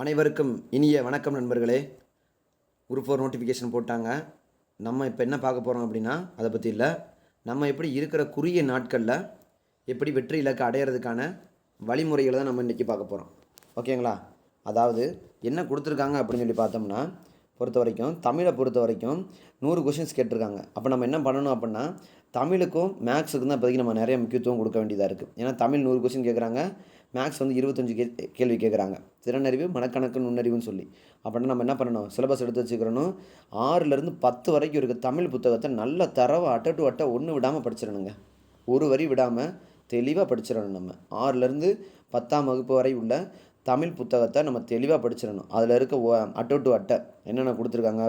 அனைவருக்கும் இனிய வணக்கம் நண்பர்களே. குரூப் ஃபோர் நோட்டிஃபிகேஷன் போட்டாங்க. நம்ம இப்போ என்ன பார்க்க போகிறோம் அப்படின்னா அதை பற்றி இல்லை. நம்ம எப்படி இருக்கிற குறுகிய நாட்களில் எப்படி வெற்றி இலக்கை அடையிறதுக்கான வழிமுறைகளை தான் நம்ம இன்றைக்கி பார்க்க போகிறோம் ஓகேங்களா அதாவது என்ன கொடுத்துருக்காங்க அப்படின்னு சொல்லி பார்த்தோம்னா பொறுத்த வரைக்கும் தமிழை பொறுத்த வரைக்கும் நூறு கொஷின்ஸ் கேட்டிருக்காங்க. அப்போ நம்ம என்ன பண்ணணும் அப்படின்னா தமிழுக்கும் மேக்ஸுக்கும் தான் இப்போதைக்கு நம்ம நிறைய முக்கியத்துவம் கொடுக்க வேண்டியதாக இருக்குது ஏன்னா தமிழ் நூறு கொஷின் கேட்குறாங்க மேக்ஸ் வந்து இருபத்தஞ்சு கே கேள்வி கேட்குறாங்க திறனறிவு மனக்கணக்கு நுண்ணறிவுன்னு சொல்லி. அப்படின்னா நம்ம என்ன பண்ணணும்? சிலபஸ் எடுத்து வச்சுக்கிறணும் ஆறுலேருந்து பத்து வரைக்கும் இருக்க தமிழ் புத்தகத்தை நல்ல தரவை அட்ட டு அட்டை ஒன்று விடாமல் படிச்சிடணுங்க. ஒரு வரி விடாமல் தெளிவாக படிச்சிடணும் நம்ம. ஆறுலேருந்து பத்தாம் வகுப்பு வரை உள்ள தமிழ் புத்தகத்தை நம்ம தெளிவாக படிச்சிடணும். அதில் இருக்க ஒ- டு அட்டை என்னென்ன கொடுத்துருக்காங்க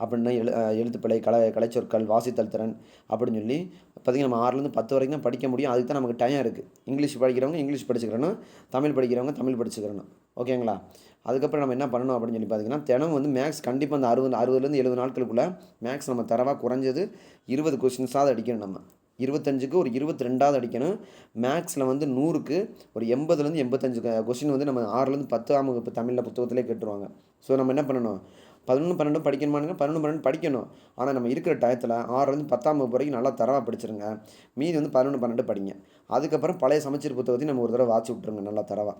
அப்படின்னா எழு எழுத்துப்பிழை கலை கலைச்சொற்கள் வாசித்தல் திறன் அப்படின்னு சொல்லி பார்த்திங்கன்னா நம்ம ஆறுலேருந்து பத்து வரைக்கும் தான் படிக்க முடியும். அதுக்கு தான் நமக்கு டைம் இருக்குது இங்கிலீஷ் படிக்கிறவங்க இங்கிலீஷ் படிச்சுக்கிறணும் தமிழ் படிக்கிறவங்க தமிழ் படிச்சுக்கிறணும் ஓகேங்களா? அதுக்கப்புறம் நம்ம என்ன பண்ணணும் அப்படின்னு சொல்லி பார்த்தீங்கன்னா தினம் வந்து மேக்ஸ் கண்டிப்பாக அந்த அறுபது அறுபதுலேருந்து எழுபது நாட்களுக்குள்ளே மேக்ஸ் நம்ம தரவாக குறைஞ்சது இருபது கொஸ்டின்ஸாவது அடிக்கணும் நம்ம. இருபத்தஞ்சுக்கு ஒரு இருபத்தி ரெண்டாவது அடிக்கணும். மேக்ஸில் வந்து நூறுக்கு ஒரு எண்பதுலேருந்து எண்பத்தஞ்சு கொஸ்டின் வந்து நம்ம ஆறுலேருந்து பத்தாம் வகுப்பு தமிழில் புத்தகத்திலே கேட்டுருவாங்க. ஸோ நம்ம என்ன பண்ணணும்? பதினொன்று பன்னெண்டு படிக்கணுமானுங்க? பதினொன்று பன்னெண்டு படிக்கணும். ஆனால் நம்ம இருக்கிற டயத்தில் ஆறுலேருந்து பத்தாம் வகுப்பு வரைக்கும் நல்லா தரவாக படிச்சிருங்க. மீதி வந்து பதினொன்று பன்னெண்டு படிங்க. அதுக்கப்புறம் பழைய சமைச்சர் புத்தகத்தையும் நம்ம ஒரு தடவை வாட்சி விட்ருங்க நல்லா தரவாக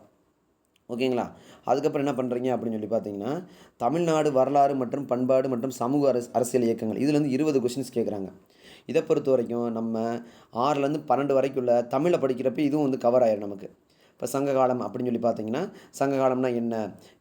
ஓகேங்களா? அதுக்கப்புறம் என்ன பண்ணுறீங்க அப்படின்னு சொல்லி பார்த்தீங்கன்னா தமிழ்நாடு வரலாறு மற்றும் பண்பாடு மற்றும் சமூக அரசு அரசியல் இயக்கங்கள். இதுலேருந்து இருபது கொஷின்ஸ் கேட்குறாங்க இதை பொறுத்த வரைக்கும் நம்ம ஆறுலேருந்து பன்னெண்டு வரைக்கும் உள்ள தமிழை படிக்கிறப்ப இதுவும் வந்து கவர் ஆயிடும் நமக்கு. இப்போ சங்ககாலம் அப்படின்னு சொல்லி பார்த்தீங்கன்னா சங்ககாலம்னா என்ன?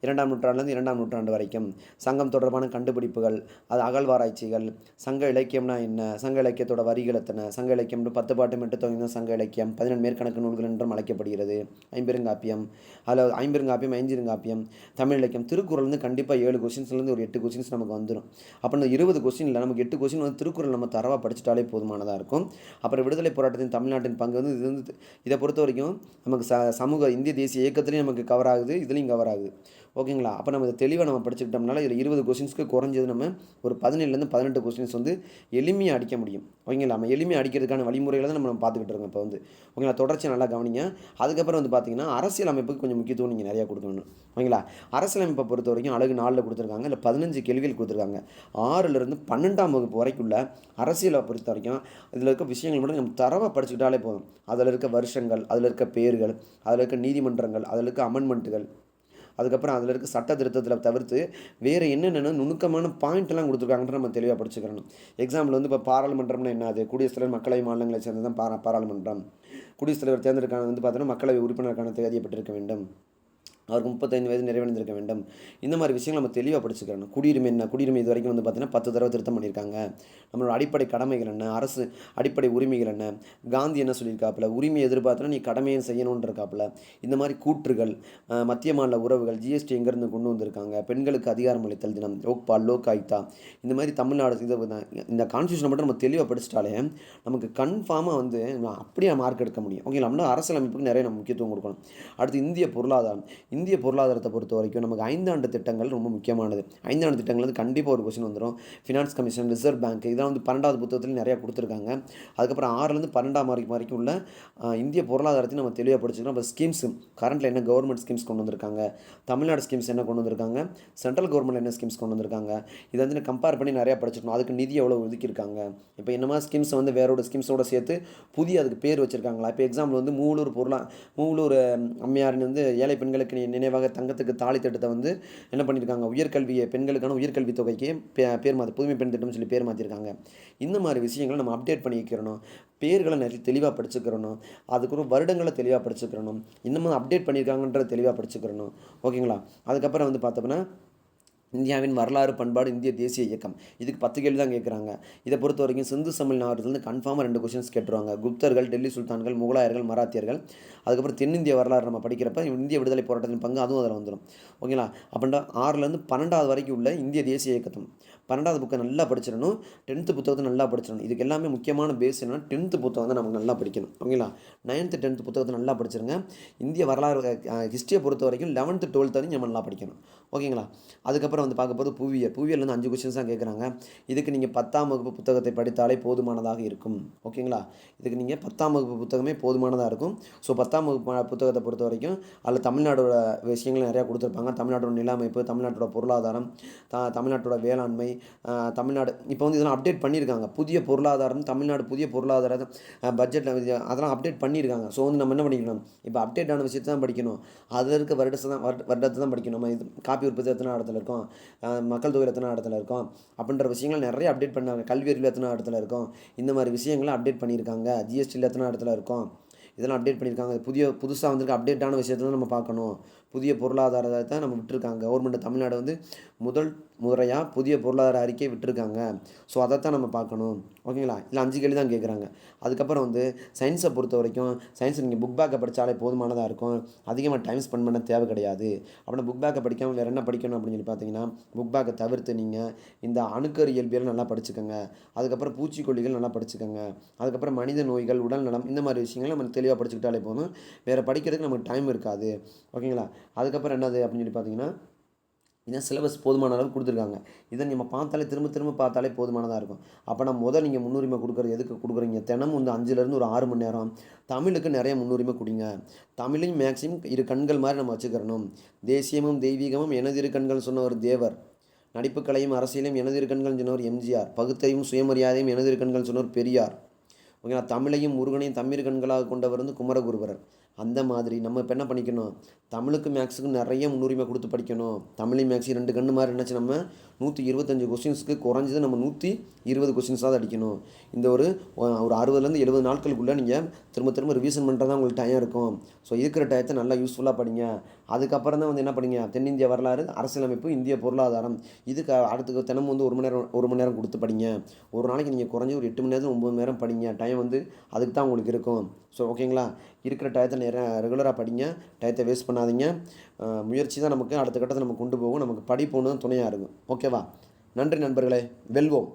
இரண்டாம் நூற்றாண்டுலேருந்து இரண்டாம் நூற்றாண்டு வரைக்கும் சங்கம் தொடர்பான கண்டுபிடிப்புகள் அது அகழ்வாராய்ச்சிகள் சங்க இலக்கியம்னா என்ன? சங்க இலக்கியத்தோட வரிகள் எத்தனை? சங்க இலக்கியம் பத்து பாட்டு மட்டும் தொகுந்த சங்க இலக்கியம் பதினெண்டு மேற்கணக்கு நூல்கள் என்றும் அழைக்கப்படுகிறது. ஐம்பெருங்காப்பியம் அதில் ஐம்பெருங்காப்பியம் ஐஞ்சிருங்காப்பியம் தமிழ் இலக்கியம். திருக்குறள் வந்து கண்டிப்பாக ஏழு கொஸ்டின்ஸ்லேருந்து ஒரு எட்டு கொஸ்டின்ஸ் நமக்கு வந்துடும் அப்போ இந்த இருபது கொஸ்டின் இல்லை நமக்கு எட்டு கொஸ்டின் வந்து திருக்குறள் நம்ம தரவாக படிச்சிட்டாலே போதுமானதாக இருக்கும். அப்புறம் விடுதலை போராட்டத்தின் தமிழ்நாட்டின் பங்கு வந்து இது வந்து இதை பொறுத்த வரைக்கும் நமக்கு ச சமூக இந்திய தேசிய இயக்கத்துலேயும் நமக்கு கவர் ஆகுது இதுலேயும் கவர் ஆகுது. ஓகேங்களா? அப்போ நம்ம இதை தெளிவாக நம்ம படிச்சுக்கிட்டோம்னால இதில் இருபது கொஸ்டின்ஸ்க்கு குறைஞ்சது நம்ம ஒரு பதினேழுலேருந்து பதினெட்டு கொஸ்டின்ஸ் வந்து எளிமையாக அடிக்க முடியும். ஓகேங்களா? நம்ம எளிமையாக அடிக்கிறதுக்கான வழிமுறைகளை தான் நம்ம பார்த்துக்கிட்டு இருக்கோம் இப்போ வந்து. ஓகேங்களா? தொடர்ச்சி நல்லா கவனிங்க. அதுக்கப்புறம் வந்து பார்த்தீங்கன்னா அரசியல் அமைப்புக்கு கொஞ்சம் முக்கியத்துவம் நீங்கள் நிறையா கொடுக்கணும். ஓகேங்களா? அரசியல் அமைப்பை பொறுத்த வரைக்கும் அழகு நாளில் கொடுத்துருக்காங்க. இல்லை பதினஞ்சு கேள்விகள் கொடுத்துருக்காங்க. ஆறுலேருந்து பன்னெண்டாம் வகுப்பு வரைக்குள்ள அரசியலை பொறுத்த வரைக்கும் இதில் இருக்க விஷயங்கள் மட்டும் நம்ம தரவாக படிச்சுக்கிட்டாலே போதும். அதில் இருக்க வருஷங்கள் அதில் இருக்க பேர்கள் அதில் இருக்க நீதிமன்றங்கள் அதில் இருக்க அமெண்ட்மெண்ட்டுகள் அதுக்கப்புறம் அதில் இருக்க சட்ட திருத்தத்தில் தவிர்த்து வேறு என்னென்ன நுணுக்கமான பாயிண்ட்லாம் கொடுத்துருக்காங்கன்ற நம்ம தெளிவாக படிச்சுக்கிறணும். எக்ஸாம்பிள் வந்து இப்போ பாராளுமன்றம்னா என்ன? அது குடியரசுத் தலைவர் மக்களவை மாநிலங்களை சேர்ந்து தான் பாரா பாராளுமன்றம். குடியரசுத் தலைவர் தேர்ந்தெடுக்கான வந்து பார்த்தோன்னா மக்களவை உறுப்பினருக்கான தேதியப்பட்டிருக்க வேண்டும். அவருக்கு முப்பத்தைந்து வயது நிறைவடைந்திருக்க வேண்டும். இந்த மாதிரி விஷயங்கள் நம்ம தெளிவாக படிச்சுக்கிறோம் குடியுரிமை என்ன? குடியுரிமை இது வரைக்கும் வந்து பார்த்தீங்கன்னா பத்து தடவை திருத்தம் பண்ணியிருக்காங்க. நம்மளோட அடிப்படை கடமைகள் என்ன? அரசு அடிப்படை உரிமைகள் என்ன? காந்தி என்ன சொல்லியிருக்காப்புல? உரிமை எதிர்பார்த்தனா நீ கடமையை செய்யணும்னு இருக்காப்புல இந்த மாதிரி கூற்றுகள் மத்திய மாநில உறவுகள் ஜிஎஸ்டி எங்கேருந்து கொண்டு வந்திருக்காங்க? பெண்களுக்கு அதிகாரம் அளித்தல் தினம் லோக்பால் லோக் ஆயுக்தா? இந்த மாதிரி தமிழ்நாடு இதை இந்த கான்ஸ்டியூஷனை மட்டும் நம்ம தெளிவாக படிச்சிட்டாலே நமக்கு கன்ஃபார்மாக வந்து நம்ம அப்படியே மார்க் எடுக்க முடியும். ஓகேங்களா அரசியலமைப்புக்கு நிறைய நம்ம முக்கியத்துவம் கொடுக்கணும். அடுத்து இந்திய பொருளாதாரம். இந்திய பொருளாதாரத்தை பொறுத்த வரைக்கும் நமக்கு ஐந்தாண்டு திட்டங்கள் ரொம்ப முக்கியமானது. ஐந்தாண்டு திட்டங்கள் வந்து கண்டிப்பாக ஒரு கொஸ்டின் வந்துடும் ஃபினான்ஸ் கமிஷன் ரிசர்வ் பேங்க் இதெல்லாம் வந்து பன்னெண்டாவது புத்தகத்தில் நிறையா கொடுத்துருக்காங்க. அதுக்கப்புறம் ஆறுலேருந்து பன்னெண்டாம் வரைக்கும் வரைக்கும் உள்ள இந்திய பொருளாதாரத்தை நம்ம தெளிவாக படிச்சுக்கணும் இப்போ ஸ்கீம்ஸ் கரண்ட்டில் என்ன கவர்மெண்ட் ஸ்கீம்ஸ் கொண்டு வந்திருக்காங்க? தமிழ்நாடு ஸ்கீம்ஸ் என்ன கொண்டு வந்திருக்காங்க? சென்ட்ரல் கவர்மெண்ட் என்ன ஸ்கீம்ஸ் கொண்டு வந்திருக்காங்க? இதை வந்து கம்பேர் பண்ணி நிறையா படிச்சிருக்கணும் அதுக்கு நிதி எவ்வளோ ஒதுக்கியிருக்காங்க? இப்போ என்னமா ஸ்கீம்ஸ் வந்து வேறோட ஸ்கீம்ஸோட சேர்த்து புதிய அதுக்கு பேர் வச்சுருக்காங்களா? இப்போ எக்ஸாம்பிள் வந்து மூலூர் பொருளா மூலூர் அம்மையாரின் வந்து ஏழை பெண்களுக்கு நி- நினைவாக தங்கத்துக்கு தாலி திட்டத்தை வந்து என்ன பண்ணியிருக்காங்க? உயர்கல்வியை பெண்களுக்கான உயர்கல்வி தொகைக்கு பே- பேர் மாற்றி புதுமை பெண் திட்டம்னு சொல்லி பேர் மாற்றிருக்காங்க இந்த மாதிரி விஷயங்களை நம்ம அப்டேட் பண்ணி வைக்கிறணும் பேர்களை நிறைய தெளிவாக படிச்சுக்கிறணும். அதுக்கப்புறம் வருடங்களை தெளிவாக படிச்சுக்கிறணும். இன்னமும் அப்டேட் பண்ணியிருக்காங்கன்றத தெளிவாக படிச்சுக்கிறணும். ஓகேங்களா? அதுக்கப்புறம் வந்து பார்த்தோம்னா இந்தியாவின் வரலாறு பண்பாடு இந்திய தேசிய இயக்கம். இதுக்கு பத்து கேள்வி தான் கேட்குறாங்க இதை பொறுத்த வரைக்கும் சிந்து சமிழ் நாகரத்துலேருந்து கன்ஃபார்மாக ரெண்டு கொஷின்ஸ் கேட்டுருவாங்க. குப்தர்கள் டெல்லி சுல்தான்கள் முகலாயர்கள் மராத்தியர்கள். அதுக்கப்புறம் தென்னிந்திய வரலாறு நம்ம படிக்கிறப்ப இந்திய விடுதலை போராட்டத்தின் பங்கு அதுவும் அதில் வந்துடும் ஓகேங்களா அப்படின்னா ஆறுலேருந்து பன்னெண்டாவது வரைக்கும் உள்ள இந்திய தேசிய இயக்கத்தும் பன்னெண்டாவது புக்கை நல்லா படிச்சிடணும். டென்த்து புத்தகத்தை நல்லா படிச்சிடணும். இதுக்கு எல்லாமே முக்கியமான பேஸ் என்னன்னா டென்த்து புத்தகம் தான் நமக்கு நல்லா படிக்கணும். ஓகேங்களா நைன்த்து டென்த்து புத்தகத்தை நல்லா படிச்சிருங்க. இந்திய வரலாறு ஹிஸ்ட்ரியை பொறுத்த வரைக்கும் லெவன்த்து டுவெல்த்து வரைக்கும் நம்ம நல்லா படிக்கணும். ஓகேங்களா அதுக்கப்புறம் அதுக்கப்புறம் வந்து பார்க்க போது புவியியல். புவியியல் வந்து அஞ்சு கொஸ்டின்ஸ் தான் கேட்குறாங்க இதுக்கு நீங்கள் பத்தாம் வகுப்பு புத்தகத்தை படித்தாலே போதுமானதாக இருக்கும். ஓகேங்களா? இதுக்கு நீங்கள் பத்தாம் வகுப்பு புத்தகமே போதுமானதாக இருக்கும். ஸோ பத்தாம் வகுப்பு புத்தகத்தை பொறுத்த வரைக்கும் அதில் தமிழ்நாடோட விஷயங்கள் நிறையா கொடுத்துருப்பாங்க. தமிழ்நாட்டோட நில அமைப்பு தமிழ்நாட்டோட பொருளாதாரம் த தமிழ்நாட்டோட வேளாண்மை தமிழ்நாடு. இப்போ வந்து இதெல்லாம் அப்டேட் பண்ணியிருக்காங்க. புதிய பொருளாதாரம் தமிழ்நாடு புதிய பொருளாதார பட்ஜெட்டில் அதெல்லாம் அப்டேட் பண்ணியிருக்காங்க. ஸோ வந்து நம்ம என்ன பண்ணிக்கணும்? இப்போ அப்டேட் ஆன விஷயத்தை தான் படிக்கணும். அதில் இருக்க வருடத்தை தான் வருட- வருடத்தை தான் படிக்கணும். நம்ம இது காப்பி உற்பத்தி எத்தனை இடத்துல இருக்கோம்? இருக்கோம் மக்கள் தொகை எத்தனை இடத்துல இருக்கோம். அப்படின்ற விஷயங்கள் நிறைய அப்டேட் பண்ணாங்க. கல்வி அறிவு எத்தனை இடத்துல இருக்கோம். இந்த மாதிரி விஷயங்களை அப்டேட் பண்ணியிருக்காங்க. ஜிஎஸ்டியில் எத்தனை இடத்துல இருக்கோம். இதெல்லாம் அப்டேட் பண்ணியிருக்காங்க. புதிய புதுசாக வந்திருக்க அப்டேட்டான விஷயத்தை தான் நம்ம பார்க்கணும். புதிய பொருளாதாரத்தை நம்ம விட்டுருக்காங்க. கவர்மெண்ட் தமிழ்நாடு வந்து முதல் முறையாக புதிய பொருளாதார அறிக்கை விட்டுருக்காங்க. ஸோ அதைத்தான் நம்ம பார்க்கணும். ஓகேங்களா இல்லை அஞ்சு கேள்வி தான் கேட்குறாங்க அதுக்கப்புறம் வந்து சயின்ஸை பொறுத்த வரைக்கும் சயின்ஸ் நீங்கள் புக் பேக்கை படித்தாலே போதுமானதாக இருக்கும். அதிகமாக டைம் ஸ்பெண்ட் பண்ண தேவை கிடையாது. அப்படின்னா புக் பேக்கை படிக்காமல் வேறு என்ன படிக்கணும் அப்படின்னு சொல்லி பார்த்தீங்கன்னா புக் பேக்கை தவிர்த்து நீங்கள் இந்த அணுக்கரு இயல்பியல் நல்லா படிச்சுக்கோங்க. அதுக்கப்புறம் பூச்சிக்கொல்லிகள் நல்லா படிச்சுக்கோங்க. அதுக்கப்புறம் மனித நோய்கள் உடல் நலம் இந்த மாதிரி விஷயங்கள் நம்ம தெளிவாக படிச்சுக்கிட்டாலே போதும். வேறு படிக்கிறதுக்கு நமக்கு டைம் இருக்காது. ஓகேங்களா அதுக்கப்புறம் என்னது அப்படின்னு சொல்லி பார்த்தீங்கன்னா இதான் சிலபஸ் போதுமான அளவு கொடுத்துருக்காங்க. இதை நம்ம பார்த்தாலே திரும்ப திரும்ப பார்த்தாலே போதுமானதாக இருக்கும். அப்போ நான் முதல் நீங்கள் முன்னுரிமை கொடுக்குறது எதுக்கு கொடுக்குறீங்க? தினமும் வந்து அஞ்சுலேருந்து ஒரு ஆறு மணி நேரம். தமிழுக்கு நிறைய முன்னுரிமை கொடுங்க. தமிழையும் மேக்ஸிமம் இரு கண்கள் மாதிரி நம்ம வச்சுக்கிறணும். தேசியமும் தெய்வீகமும் எனது இரு கண்கள் சொன்ன ஒரு தேவர். நடிப்புக்கலையும் அரசியலும் எனது இரு கண்கள் சொன்னவர் எம்ஜிஆர். பகுத்தறிவும் சுயமரியாதையும் எனது இரு கண்கள் சொன்னவர் பெரியார். ஓகேங்களா? தமிழையும் முருகனையும் தமிழ் கண்களாக கொண்டவர் வந்து குமரகுருபரர். அந்த மாதிரி நம்ம இப்போ என்ன பண்ணிக்கணும்? தமிழுக்கு மேக்ஸுக்கு நிறைய முன்னுரிமை கொடுத்து படிக்கணும். தமிழையும் மேக்ஸையும் ரெண்டு கண்ணு மாதிரி நினச்சி நம்ம நூற்றி இருபத்தஞ்சி கொஸ்டின்ஸ்க்கு குறைஞ்சது நம்ம நூற்றி இருபது கொஸ்டின்ஸாவது அடிக்கணும். இந்த ஒரு ஒரு அறுபதுலேருந்து எழுபது நாட்களுக்குள்ளே நீங்கள் திரும்ப திரும்ப ரிவிஷன் பண்ணுறது தான் உங்களுக்கு டைம் இருக்கும். ஸோ இருக்கிற டயத்தை நல்லா யூஸ்ஃபுல்லாக படிங்க. அதுக்கப்புறம் தான் வந்து என்ன படிங்க? தென்னிந்திய வரலாறு அரசியலமைப்பு இந்திய பொருளாதாரம். இதுக்கு அடுத்து தினமும் வந்து ஒரு மணி நேரம் ஒரு மணி நேரம் கொடுத்து படிங்க. ஒரு நாளைக்கு நீங்கள் குறைஞ்சி ஒரு எட்டு மணி நேரம் ஒம்பது மணி நேரம் படிங்க. டைம் வந்து அதுக்கு தான் உங்களுக்கு இருக்கும். ஸோ ஓகேங்களா இருக்கிற டயத்தை நேரம் ரெகுலராக படிங்க. டயத்தை வேஸ்ட் பண்ணாதீங்க. முயற்சி தான் நமக்கு அடுத்த கட்டத்தை நம்ம கொண்டு போகும். நமக்கு படிப்பு ஒன்று தான் துணையாக இருக்கும் ஓகேவா நன்றி நண்பர்களே. வெல்வோம்.